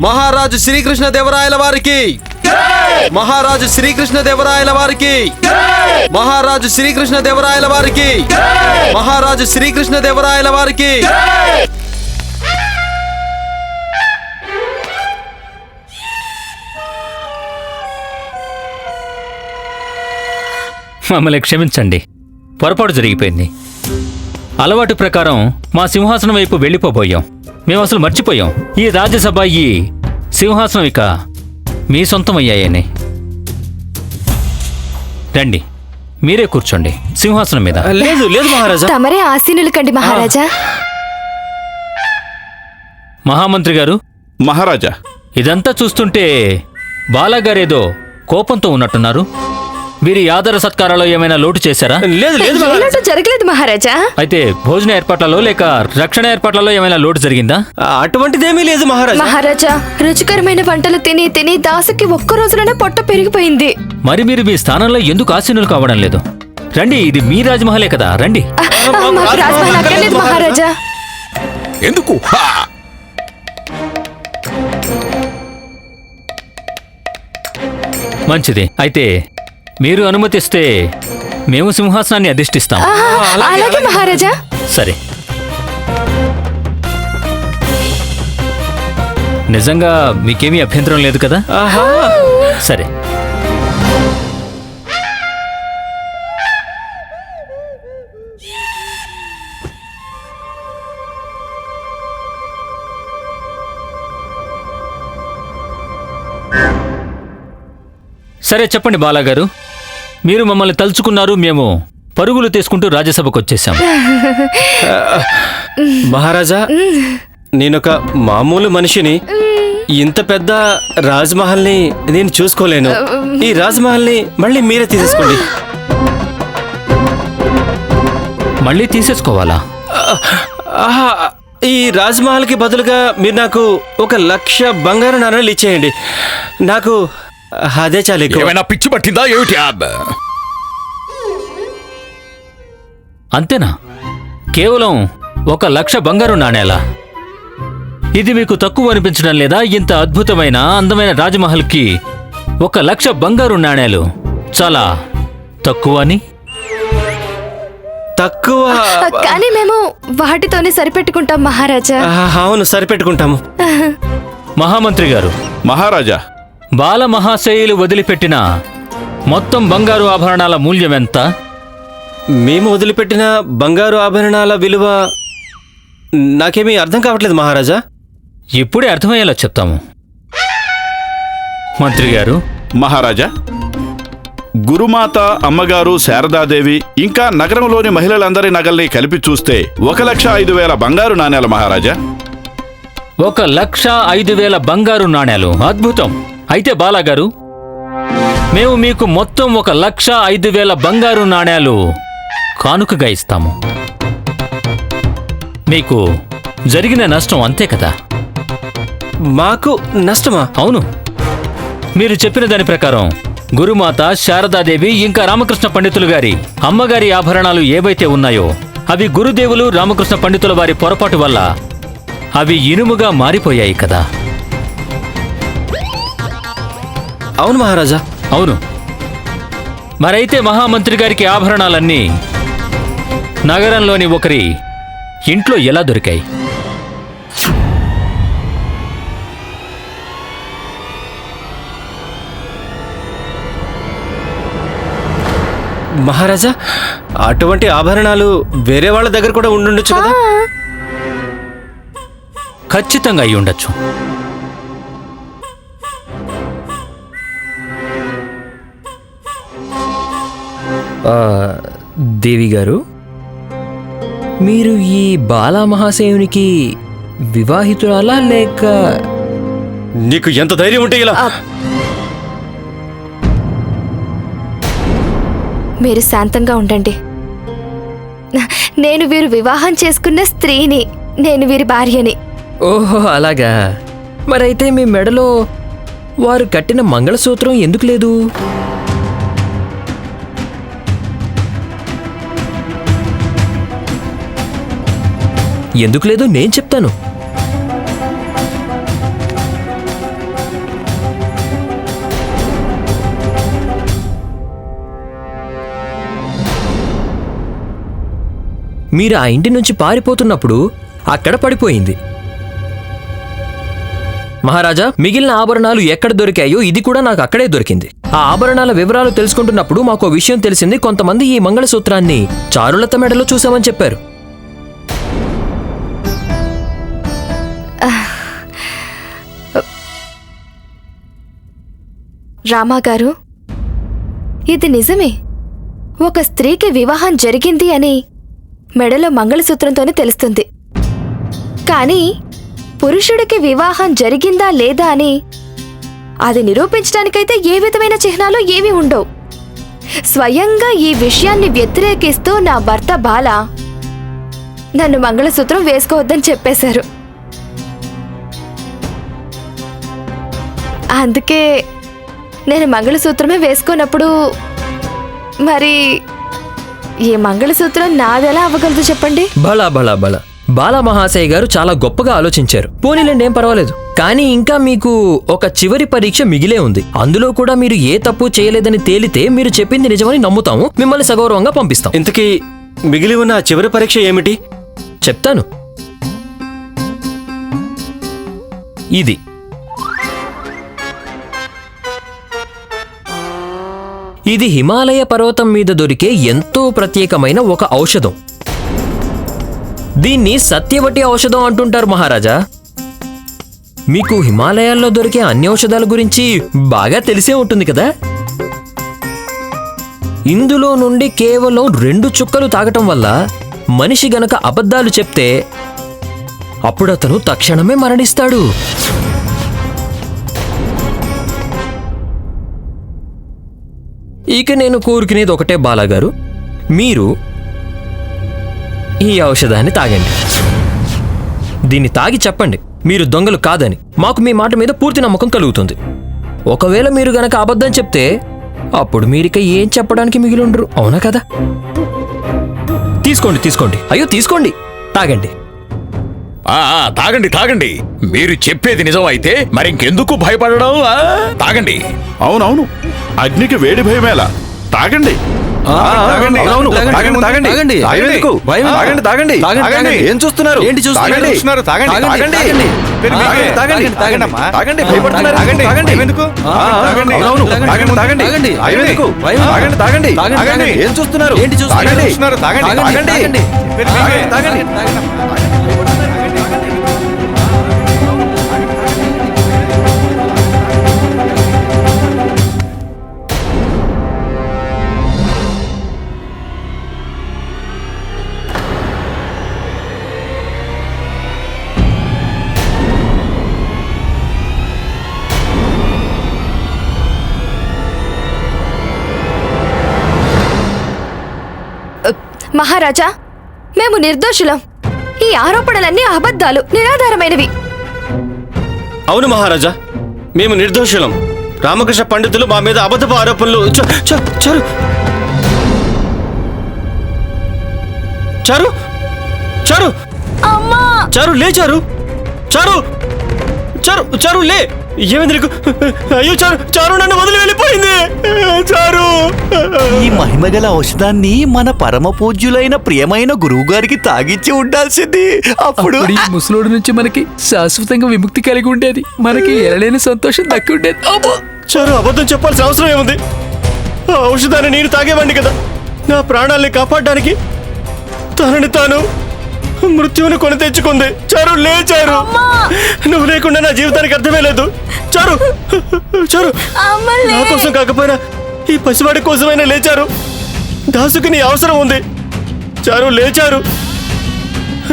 మహారాజు శ్రీకృష్ణ దేవరాయల వారికి. మహారాజు శ్రీకృష్ణ దేవరాయల వారికి. మహారాజు శ్రీకృష్ణ దేవరాయల వారికి. మహారాజు శ్రీకృష్ణ దేవరాయల వారికి. మమ్మల్ని క్షమించండి. పొరపాటు జరిగిపోయింది. అలవాటు ప్రకారం మా సింహాసనం వైపు వెళ్ళిపోబోయాం. మేము అసలు మర్చిపోయాం. ఈ రాజ్యసభ ఈ సింహాసనం ఇక మీ సొంతం అయ్యాయని రండి. మీరే కూర్చోండి. సింహాసనం మీద. లేదు లేదు మహారాజా. తమరే ఆసీనులు కండి మహారాజా. మహామంత్రి గారు. మహారాజా. ఇదంతా చూస్తుంటే బాలాగారేదో కోపంతో ఉన్నట్టున్నారు. వీరి ఆదర సత్కారాల్లో ఏమైనా లోటు చేశారా? లేదు లేదు ఏలాంటి జరగలేదు మహారాజా? అయితే భోజన ఏర్పాట్లలో లేక రక్షణ ఏర్పాట్లలో ఏమైనా లోటు జరిగిందా? అటువంటిదేమీ లేదు మహారాజా. మహారాజా రుచికరమైన వంటలు తిని తిని దాసుకి ఒక్క రోజులోనే పొట్ట పెరిగిపోయింది. మరి మీరు మీ స్థానంలో ఎందుకు ఆసీనులు కావడం లేదు? రండి ఇది మీ రాజమహలే కదా రండి. ఆ, ఆ, మాకు రాజమహల్ అక్కర్లేదు మహారాజా. ఎందుకు? హా! మంచిది. అయితే మీరు అనుమతిస్తే మేము సింహాసనాన్ని అధిష్ఠిస్తాం అలాగే. మహారాజా. సరే. నిజంగా మీకేమీ అభ్యంతరం లేదు కదా? ఆహా. సరే. సరే చెప్పండి బాలాగారు. మీరు మమ్మల్ని తలుచుకున్నారు మేము పరుగులు తీసుకుంటూ రాజ్యసభకు వచ్చేసాం మహారాజా నేనొక మామూలు మనిషిని. ఇంత పెద్ద రాజ్మహల్ని నేను చూసుకోలేను. ఈ రాజ్మహల్ని మళ్ళీ మీరే తీసేసుకోండి. మళ్ళీ తీసేసుకోవాలా? ఆహా ఈ రాజ్మహల్కి బదులుగా మీరు నాకు ఒక లక్ష బంగారు నాణాలు ఇచ్చేయండి. నాకు అదే చాలు ఎక్కువ ఏమైనా పిచ్చి పట్టిందా ఏమిటి? అంతేనా? కేవలం ఒక లక్ష బంగారు నాణేలా? ఇది మీకు తక్కువ అనిపించడం లేదా? ఇంత అద్భుతమైన అందమైన రాజమహల్కి ఒక లక్ష బంగారు నాణేలు. చాలా తక్కువ అని తక్కువ. కానీ మేము వాటితోనే సరిపెట్టుకుంటాం మహారాజా. అవును సరిపెట్టుకుంటాము. మహామంత్రి గారు. మహారాజా బాల మహాశయులు వదిలిపెట్టిన మొత్తం బంగారు ఆభరణాల మూల్యం ఎంత? మేము వదిలిపెట్టిన బంగారు ఆభరణాల విలువ నాకేమీ అర్థం కావట్లేదు మహారాజా. ఇప్పుడే అర్థమయ్యేలా చెప్తాము. మంత్రి గారు. మహారాజా గురుమాత అమ్మగారు శారదాదేవి ఇంకా నగరంలోని మహిళలందరి నగల్ని కలిపి చూస్తే ఒక లక్ష ఐదు వేల బంగారు నాణేల మహారాజా. ఒక లక్ష ఐదు వేల బంగారు నాణేలు. అద్భుతం. అయితే బాలాగారు మేము మీకు మొత్తం ఒక లక్ష ఐదు వేల బంగారు నాణేలు కానుకగా ఇస్తాము. మీకు జరిగిన నష్టం అంతే కదా? మాకు నష్టమా? అవును. మీరు చెప్పిన దాని ప్రకారం గురుమాత శారదాదేవి ఇంకా రామకృష్ణ పండితులు గారి అమ్మగారి ఆభరణాలు ఏవైతే ఉన్నాయో అవి గురుదేవులు రామకృష్ణ పండితుల వారి పొరపాటు వల్ల అవి ఇనుముగా మారిపోయాయి కదా. అవును మహారాజా. అవును. మరైతే మహామంత్రి గారికి ఆభరణాలన్నీ నగరంలోని ఒకరి ఇంట్లో ఎలా దొరికాయి? మహారాజా అటువంటి ఆభరణాలు వేరే వాళ్ళ దగ్గర కూడా ఉండుండొచ్చు కదా? ఖచ్చితంగా అయి ఉండొచ్చు దేవి గారు మీరు ఈ బాలామహాశయునికి వివాహితురాలా లేక నీకు ఎంత ధైర్యం ఉంటే ఇలా? మీరు శాంతంగా ఉండండి. నేను వీరు వివాహం చేసుకున్న స్త్రీని నేను వీరి భార్యని. ఓహో అలాగా. మరైతే మీ మెడలో వారు కట్టిన మంగళసూత్రం ఎందుకు లేదు? ఎందుకు లేదో నేను చెప్తాను. మీరు ఆ ఇంటి నుంచి పారిపోతున్నప్పుడు అక్కడ పడిపోయింది. మహారాజా మిగిలిన ఆభరణాలు ఎక్కడ దొరికాయో ఇది కూడా నాకు అక్కడే దొరికింది. ఆ ఆభరణాల వివరాలు తెలుసుకుంటున్నప్పుడు మాకు విషయం తెలిసింది. కొంతమంది ఈ మంగళసూత్రాన్ని చారులత మెడలో చూసామని చెప్పారు. రామాగారు ఇది నిజమే. ఒక స్త్రీకి వివాహం జరిగింది అని మెడలో మంగళసూత్రంతోనే తెలుస్తుంది. కానీ పురుషుడికి వివాహం జరిగిందా లేదా అని అది నిరూపించడానికైతే ఏ విధమైన చిహ్నాలు ఏమీ ఉండవు. స్వయంగా ఈ విషయాన్ని వ్యతిరేకిస్తూ నా భర్త బాల నన్ను మంగళసూత్రం వేసుకోవద్దని చెప్పేశారు. అందుకే నేను మంగళసూత్రమే వేసుకున్నప్పుడు మరి ఈ మంగళసూత్రం నాదెలా అవ్వగలదు చెప్పండి? బలా బలా బలా బాలా మహాశయ గారు చాలా గొప్పగా ఆలోచించారు. పోనీలేండి ఏం పర్వాలేదు. కానీ ఇంకా మీకు ఒక చివరి పరీక్ష మిగిలే ఉంది. అందులో కూడా మీరు ఏ తప్పు చేయలేదని తేలితే మీరు చెప్పింది నిజమని నమ్ముతాము. మిమ్మల్ని సగౌరవంగా పంపిస్తాం. ఇంతకీ మిగిలి ఉన్న ఆ చివరి పరీక్ష ఏమిటి? చెప్తాను. ఇది. ఇది హిమాలయ పర్వతం మీద దొరికే ఎంతో ప్రత్యేకమైన ఒక ఔషధం. దీన్ని సత్యవటి ఔషధం అంటుంటారు మహారాజా. మీకు హిమాలయాల్లో దొరికే అన్ని ఔషధాల గురించి బాగా తెలిసే ఉంటుంది కదా? ఇందులో నుండి కేవలం రెండు చుక్కలు తాగటం వల్ల మనిషి గనక అబద్ధాలు చెప్తే అప్పుడు అతను తక్షణమే మరణిస్తాడు. ఇక నేను కోరుకునేది ఒకటే బాలాగారు. మీరు ఈ ఔషధాన్ని తాగండి. దీన్ని తాగి చెప్పండి. మీరు దొంగలు కాదని. మాకు మీ మాట మీద పూర్తి నమ్మకం కలుగుతుంది. ఒకవేళ మీరు గనక అబద్ధం చెప్తే అప్పుడు మీరిక ఏం చెప్పడానికి మిగిలి ఉండరు అవునా కదా? తీసుకోండి తీసుకోండి. అయ్యో తీసుకోండి. తాగండి. ఆ, ఆ, తాగండి తాగండి. మీరు చెప్పేది నిజం అయితే మరింకెందుకు భయపడడం? ఆ? తాగండి. అవునవును. అగ్నికి వేడి భయమేలా తాగండి తాగండి. అవునవును. తాగండి, తాగండి. తాగండి భయం ఎందుకు? భయం మహారాజా మేము నిర్దోషులం. ఈ ఆరోపణలన్నీ అబద్ధాలు నిరాధారమైనవి. అవును మహారాజా మేము నిర్దోషులం. రామకృష్ణ పండితులు మా మీద అబద్ధపు ఆరోపణలు చారు. చారు. చారు. అమ్మా! చారు లే చారు. చారు. చారు చారు లే. ఏమైంది నీకు అయ్యో చారు చారు నన్ను వదిలి వెళ్ళిపోయింది. చారు. ఈ మహిమగల ఔషధాన్ని మన పరమ పూజ్యులైన ప్రియమైన గురువు గారికి తాగిచ్చి ఉండాల్సింది. అప్పుడు ఈ ముసలోడు నుంచి మనకి శాశ్వతంగా విముక్తి కలిగి ఉండేది. మనకి ఎరలేని సంతోషం దక్కి ఉండేది. అబ్బో! చారు అబద్ధం చెప్పాల్సిన అవసరం ఏముంది? ఆ ఔషధాన్ని నేను తాగేవాడిని కదా. నా ప్రాణాల్ని కాపాడడానికి తనని తాను మృత్యువుని కొని తెచ్చుకుంది. చారు లే చారు. నువ్వు లేకుండా నా జీవితానికి అర్థమే లేదు. చారు చారు. అమ్మ లే. నా కోసం కాకపోయినా ఈ పసివాడి కోసమైనా లేచారు దాసుకి నీ అవసరం ఉంది. చారు లేచారు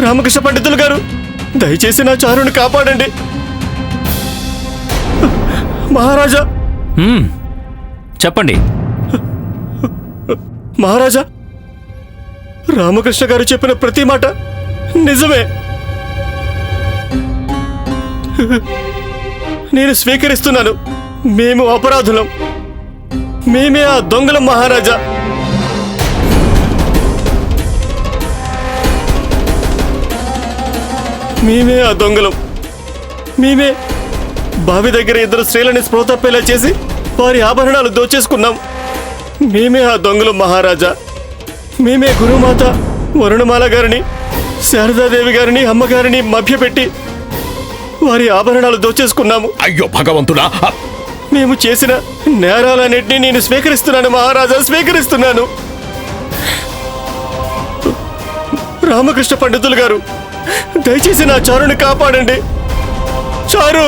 రామకృష్ణ పండితులు గారు దయచేసి నా చారుని కాపాడండి. మహారాజా. చెప్పండి. మహారాజా. రామకృష్ణ గారు చెప్పిన ప్రతి మాట నిజమే. నేను స్వీకరిస్తున్నాను. మేము అపరాధులం. మేమే ఆ దొంగలం మహారాజా. మేమే ఆ దొంగలం. మేమే బావి దగ్గర ఇద్దరు స్త్రీలని స్పృహ చేసి వారి ఆభరణాలు దోచేసుకున్నాం. మేమే ఆ దొంగలు మహారాజా. మేమే గురుమాత వరుణమాల గారిని శారదాదేవి గారిని అమ్మగారిని మభ్యపెట్టి వారి ఆభరణాలు దోచేసుకున్నాము. అయ్యో భగవంతుడా మేము చేసిన నేరాలన్నింటినీ నేను స్వీకరిస్తున్నాను మహారాజా స్వీకరిస్తున్నాను. రామకృష్ణ పండితులు గారు దయచేసి నా చారుని కాపాడండి. చారు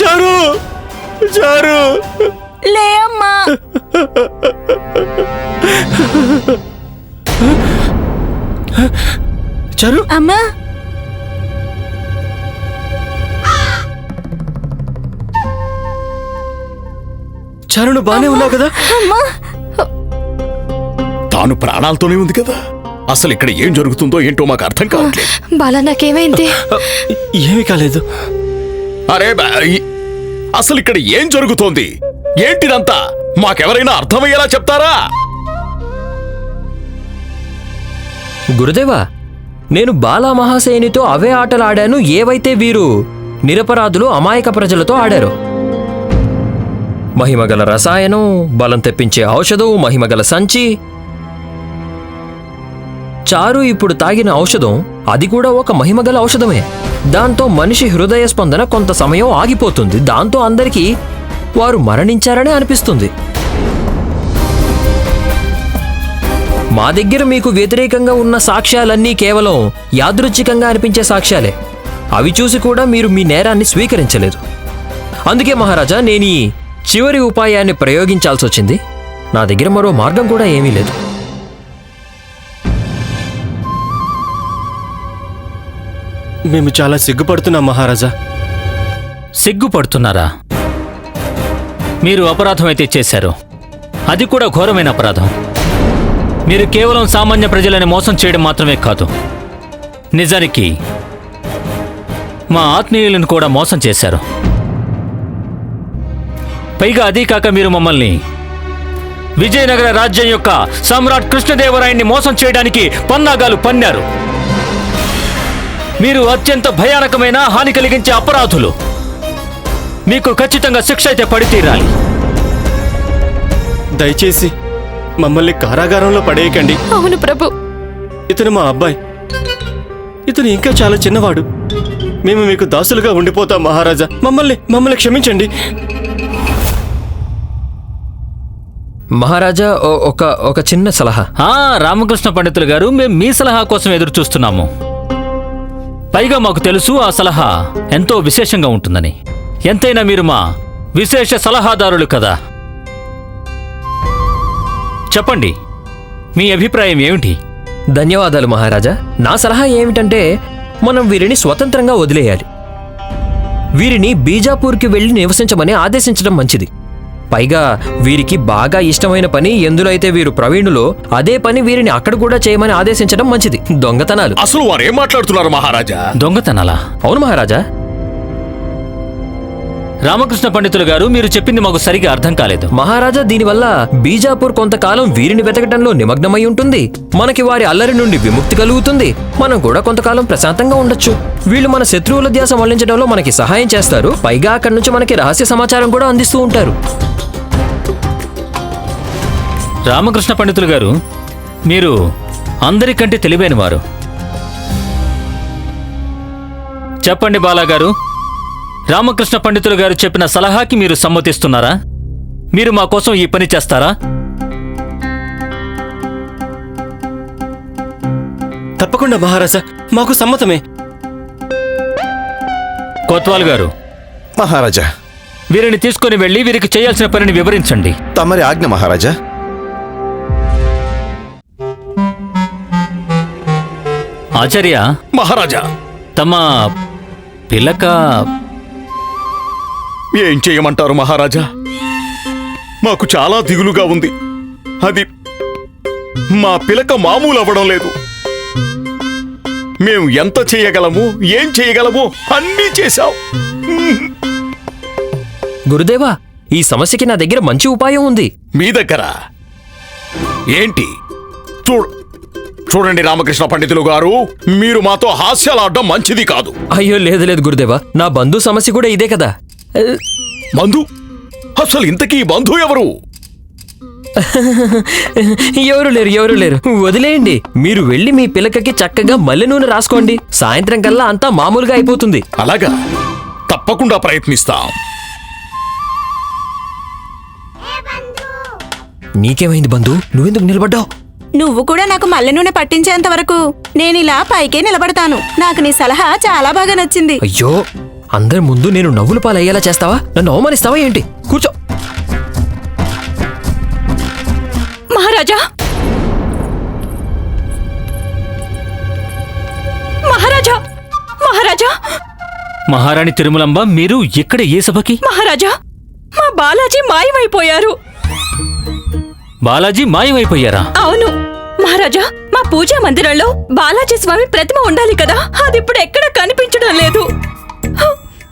చారు చారు. లే అమ్మా చారు అమ్మా. చారును బానే ఉన్నావు కదా? అమ్మా. తాను ప్రాణాలతోనే ఉంది కదా? అసలు ఇక్కడ ఏం జరుగుతుందో ఏంటో మాకు అర్థం కావట్లేదు. బాలా నాకేమైంది? ఏమీ కాలేదు. అరే అసలు ఇక్కడ ఏం జరుగుతోంది? ఏంటిదంతా? మాకెవరైనా అర్థమయ్యేలా చెప్తారా? గురుదేవా నేను బాలా మహాసేనితో అవే ఆటలు ఆడాను ఏవైతే వీరు నిరపరాధులు అమాయక ప్రజలతో ఆడారు. మహిమగల రసాయనం బలం తెప్పించే ఔషధం మహిమగల సంచి. చారు ఇప్పుడు తాగిన ఔషధం అది కూడా ఒక మహిమగల ఔషధమే. దాంతో మనిషి హృదయ స్పందన కొంత సమయం ఆగిపోతుంది. దాంతో అందరికీ వారు మరణించారనే అనిపిస్తుంది. మా దగ్గర మీకు వ్యతిరేకంగా ఉన్న సాక్ష్యాలన్నీ కేవలం యాదృచ్ఛికంగా అనిపించే సాక్ష్యాలే. అవి చూసి కూడా మీరు మీ నేరాన్ని స్వీకరించలేదు. అందుకే మహారాజా నేను ఈ చివరి ఉపాయాన్ని ప్రయోగించాల్సి వచ్చింది. నా దగ్గర మరో మార్గం కూడా ఏమీ లేదు. మేము చాలా సిగ్గుపడుతున్నాం మహారాజా. సిగ్గుపడుతున్నారా? మీరు అపరాధం అయితే చేశారు. అది కూడా ఘోరమైన అపరాధం. మీరు కేవలం సామాన్య ప్రజలని మోసం చేయడం మాత్రమే కాదు. నిజానికి మా ఆత్మీయులను కూడా మోసం చేశారు. పైగా అదీ కాక మీరు మమ్మల్ని విజయనగర రాజ్యం యొక్క సమ్రాట్ కృష్ణదేవరాయన్ని మోసం చేయడానికి పన్నాగాలు పన్నారు. మీరు అత్యంత భయానకమైన హాని కలిగించే అపరాధులు. మీకు ఖచ్చితంగా శిక్ష అయితే పడి తీరాలి దయచేసి మమ్మల్ని కారాగారంలో పడేయకండి. అవును ప్రభు. ఇతను మా అబ్బాయి. ఇతను ఇంకా చాలా చిన్నవాడు. మేము మీకు దాసులుగా ఉండిపోతాం మహారాజా. మమ్మల్ని మమ్మల్ని క్షమించండి. మహారాజా ఓ- ఒక ఒక చిన్న సలహా. ఆ రామకృష్ణ పండితులు గారు మేము మీ సలహా కోసం ఎదురు చూస్తున్నాము. పైగా మాకు తెలుసు ఆ సలహా ఎంతో విశేషంగా ఉంటుందని. ఎంతైనా మీరు మా విశేష సలహాదారులు కదా. చెప్పండి. మీ అభిప్రాయం ఏమిటి? ధన్యవాదాలు మహారాజా. నా సలహా ఏమిటంటే మనం వీరిని స్వతంత్రంగా వదిలేయాలి. వీరిని బీజాపూర్కి వెళ్ళి నివసించమని ఆదేశించడం మంచిది. పైగా వీరికి బాగా ఇష్టమైన పని ఎందులో అయితే వీరు ప్రవీణులో అదే పని వీరిని అక్కడ కూడా చేయమని ఆదేశించడం మంచిది. దొంగతనాలు. అసలు వారు ఏం మాట్లాడుతున్నారు మహారాజా? దొంగతనాలా? అవును మహారాజా. రామకృష్ణ పండితులు గారు మీరు చెప్పింది మాకు సరిగా అర్థం కాలేదు. మహారాజా దీనివల్ల బీజాపూర్ కొంతకాలం వీరిని వెతకటంలో నిమగ్నమై ఉంటుంది. మనకి వారి అల్లరి నుండి విముక్తి కలుగుతుంది. మనం కూడా కొంతకాలం ప్రశాంతంగా ఉండొచ్చు. వీళ్ళు మన శత్రువుల ధ్యాస మళ్ళించడంలో మనకి సహాయం చేస్తారు. పైగా అక్కడి నుంచి మనకి రహస్య సమాచారం కూడా అందిస్తూ ఉంటారు. రామకృష్ణ పండితులు గారు మీరు అందరికంటే తెలివైన వారు చెప్పండి బాలాగారు. రామకృష్ణ పండితులు గారు చెప్పిన సలహాకి మీరు సమ్మతిస్తున్నారా? మీరు మా కోసం ఈ పని చేస్తారా? తప్పకుండా మహారాజా. మాకు సమ్మతమే. కోత్వాల్ గారు. మహారాజా. వీరిని తీసుకొని వెళ్ళి వీరికి చేయాల్సిన పనిని వివరించండి. తమరి ఆజ్ఞ మహారాజా. ఆచార్య. మహారాజా. తమ పిల్లక ఏం చేయమంటారు మహారాజా? మాకు చాలా దిగులుగా ఉంది. అది మా పిలక మామూలు అవ్వడం లేదు. మేము ఎంత చేయగలము ఏం చేయగలము అన్నీ చేశాం. గురుదేవా ఈ సమస్యకి నా దగ్గర మంచి ఉపాయం ఉంది. మీ దగ్గర? ఏంటి? చూడు చూడండి రామకృష్ణ పండితులు గారు మీరు మాతో హాస్యాలాడడం మంచిది కాదు. అయ్యో లేదు లేదు గురుదేవా నా బంధు సమస్య కూడా ఇదే కదా. బంధు అసలు ఇంతకీ బంధు ఎవరు? ఎవరు లేరు ఎవరు లేరు. వదిలేయండి. మీరు వెళ్ళి మీ పిలకకి చక్కగా మల్లె నూనె రాసుకోండి. సాయంత్రం కల్లా అంతా మామూలుగా అయిపోతుంది. అలాగా? తప్పకుండా ప్రయత్నిస్తాం. నీకేమైంది బంధు? నువ్వెందుకు నిలబడ్డావు? నువ్వు కూడా నాకు మల్లె నూనె పట్టించేంత వరకు నేను ఇలా పైకే నిలబడతాను. నాకు నీ సలహా చాలా బాగా నచ్చింది. అయ్యో అందరి ముందు నేను నవ్వుల పాలు అయ్యేలా చేస్తావా? నన్ను అవమానిస్తావా ఏంటి? కూర్చో. మహారాజా! మహారాజా! మహారాజా! మహారాణి తిరుమలంబ మీరు ఇక్కడ ఏ సభకి? మహారాజా! మా బాలాజీ మాయమైపోయారు. బాలాజీ మాయమైపోయారా? అవును. మహారాజా మా పూజా మందిరంలో బాలాజీ స్వామి ప్రతిమ ఉండాలి కదా? అది ఇప్పుడు ఎక్కడ కనిపించడం లేదు.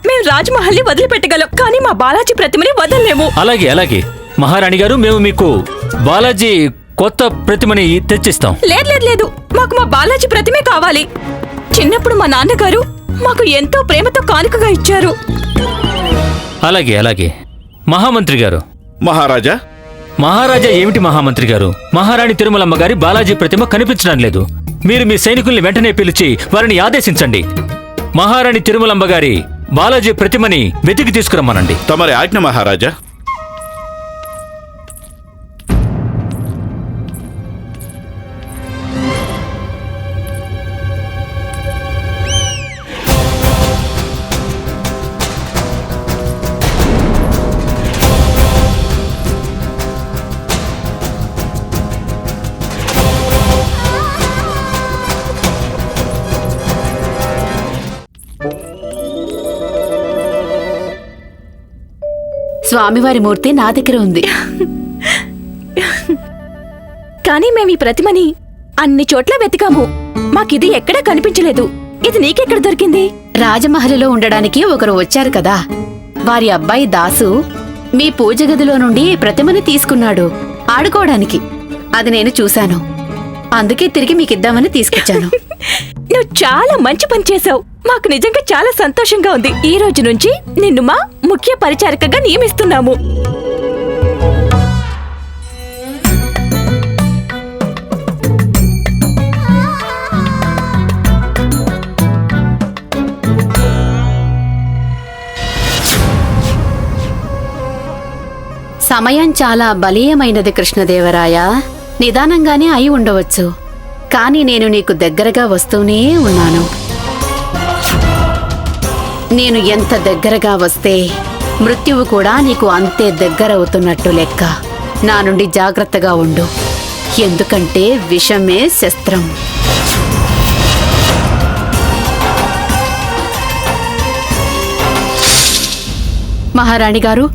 మేము రాజ్మహల్ని వదిలిపెట్టగలం కానీ మా బాలాజీ ప్రతిమని వదలలేము. అలాగే అలాగే. మహారాణి గారు మేము మీకు బాలాజీ కొత్త ప్రతిమని తెచ్చిస్తాం. లేదు లేదు లేదు. మాకు మా బాలాజీ ప్రతిమే కావాలి. చిన్నప్పుడు మా నాన్నగారు మాకు ఎంతో ప్రేమతో కానుకగా ఇచ్చారు. అలాగే అలాగే. మహామంత్రి గారు. మహారాజా? మహారాజా ఏమిటి మహామంత్రి గారు? మహారాణి తిరుమలమ్మ గారి బాలాజీ ప్రతిమ కనిపించడం లేదు. మీరు మీ సైనికుల్ని వెంటనే పిలిచి వారిని ఆదేశించండి. మహారాణి తిరుమలమ్మ గారి బాలాజీ ప్రతిమని వెతికి తీసుకురమ్మనండి. తమరి ఆజ్ఞ మహారాజా స్వామివారి మూర్తి నా దగ్గర ఉంది. కానీ మేము ఈ ప్రతిమని అన్ని చోట్ల వెతికాము. మాకిది ఎక్కడా కనిపించలేదు. ఇది నీకెక్కడ దొరికింది? రాజమహల్లో ఉండడానికి ఒకరు వచ్చారు కదా. వారి అబ్బాయి దాసు మీ పూజ గదిలో నుండి ఈ ప్రతిమని తీసుకున్నాడు ఆడుకోవడానికి. అది నేను చూశాను. అందుకే తిరిగి మీకిద్దామని తీసుకొచ్చాను. నువ్వు చాలా మంచి పని చేశావు. మాకు నిజంగా చాలా సంతోషంగా ఉంది. ఈ రోజు నుంచి నిన్ను మా ముఖ్య పరిచారికగా నియమిస్తున్నాము. సమయం చాలా బలీయమైనది కృష్ణదేవరాయ. నిదానంగానే అయి ఉండవచ్చు. కానీ నేను నీకు దగ్గరగా వస్తూనే ఉన్నాను. నేను ఎంత దగ్గరగా వస్తే మృత్యువు కూడా నీకు అంతే దగ్గరవుతున్నట్టు లెక్క. నా నుండి జాగ్రత్తగా ఉండు. ఎందుకంటే విషమే శస్త్రం. మహారాణి గారు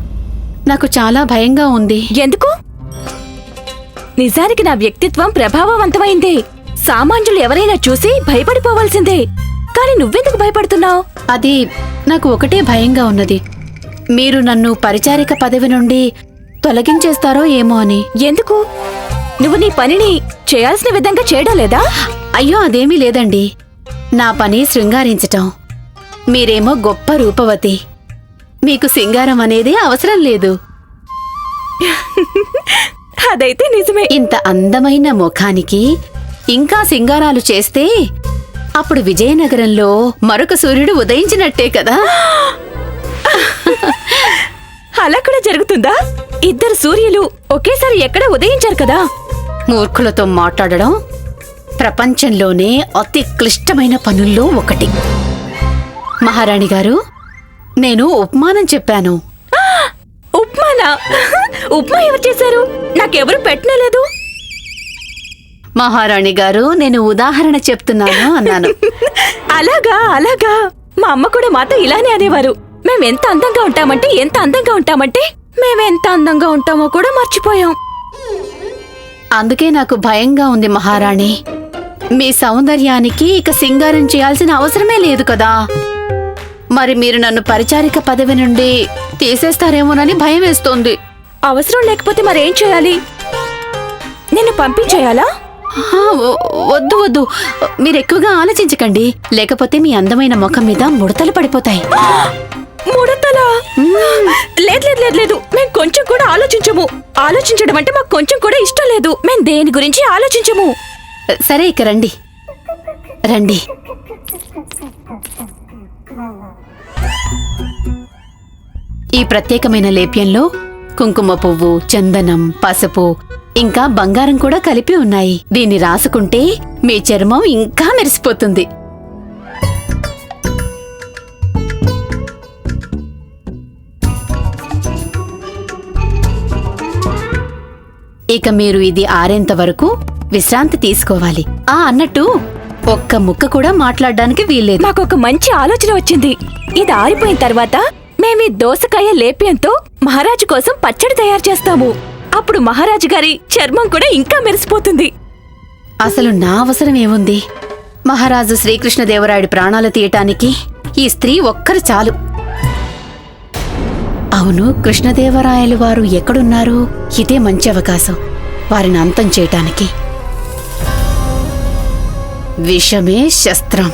నాకు చాలా భయంగా ఉంది. ఎందుకు? నిజానికి నా వ్యక్తిత్వం ప్రభావవంతమైందే. సామాన్యులు ఎవరైనా చూసి భయపడిపోవాల్సిందే. కానీ నువ్వెందుకు భయపడుతున్నావు? అది నాకు ఒకటే భయంగా ఉన్నది. మీరు నన్ను పరిచారిక పదవి నుండి తొలగించేస్తారో ఏమో అని. ఎందుకు? నువ్వు నీ పనిని చేయాల్సిన విధంగా చేయడం లేదా? అయ్యో అదేమీ లేదండి. నా పని శృంగారించటం. మీరేమో గొప్ప రూపవతి. మీకు సింగారం అనేది అవసరం లేదు. అదైతే నిజమే. ఇంత అందమైన ముఖానికి ఇంకా సింగారాలు చేస్తే అప్పుడు విజయనగరంలో మరొక సూర్యుడు ఉదయించినట్టే కదా? అలా కూడా జరుగుతుందా? ఇద్దరు సూర్యులు ఒకేసారి ఎక్కడ ఉదయించారు కదా? మూర్ఖులతో మాట్లాడడం ప్రపంచంలోనే అతి క్లిష్టమైన పనుల్లో ఒకటి. మహారాణి గారు నేను ఉపమానం చెప్పాను. ఉప్మానా? ఉప్మా ఎవరు చేశారు? నాకెవరు పెట్టనలేదు? మహారాణి గారు నేను ఉదాహరణ చెప్తున్నాను అన్నాను. అలాగా అలాగా. మా అమ్మ కూడా మాతో ఇలానే అనేవారు. మేమెంత అందంగా ఉంటామంటే ఎంత అందంగా ఉంటామంటే మేమెంత అందంగా ఉంటామో కూడా మర్చిపోయాం. అందుకే నాకు భయంగా ఉంది మహారాణి. మీ సౌందర్యానికి ఇక సింగారం చేయాల్సిన అవసరమే లేదు కదా. మరి మీరు నన్ను పరిచారిక పదవి నుండి తీసేస్తారేమోనని భయం వేస్తోంది. అవసరం లేకపోతే మరేం చేయాలి? నిన్ను పంపించేయాలా? వద్దు వద్దు. మీరు ఎక్కువగా ఆలోచించకండి. లేకపోతే మీ అందమైన ముఖం మీద ముడతలు పడిపోతాయి. ముడతలా? అస్సలా లేదు లేదు లేదు లేదు. మేము కొంచెం కూడా ఆలోచించము. ఆలోచించడం అంటే మాకు కొంచెం కూడా ఇష్టం లేదు. మేము దేని గురించి ఆలోచించము? సరే ఇక రండి. రండి. ఈ ప్రత్యేకమైన లేప్యంలో కుంకుమ పువ్వు చందనం పసుపు ఇంకా బంగారం కూడా కలిపి ఉన్నాయి. దీన్ని రాసుకుంటే మీ చర్మం ఇంకా మెరిసిపోతుంది. ఇక మీరు ఇది ఆరేంత వరకు విశ్రాంతి తీసుకోవాలి. ఆ అన్నట్టు ఒక్క ముక్క కూడా మాట్లాడడానికి వీల్లేదు. మాకు ఒక మంచి ఆలోచన వచ్చింది. ఇది ఆరిపోయిన తర్వాత మేము ఈ దోసకాయ లేప్యంతో మహారాజు కోసం పచ్చడి తయారు చేస్తాము. అప్పుడు మహారాజు గారి చర్మం కూడా ఇంకా మెరిసిపోతుంది. అసలు నా అవసరం ఏముంది? మహారాజు శ్రీకృష్ణదేవరాయుడి ప్రాణాలు తీయటానికి ఈ స్త్రీ ఒక్కరు చాలు. అవును కృష్ణదేవరాయలు వారు ఎక్కడున్నారు? ఇదే మంచి అవకాశం. వారిని అంతం చేయటానికి. విషమే శస్త్రం.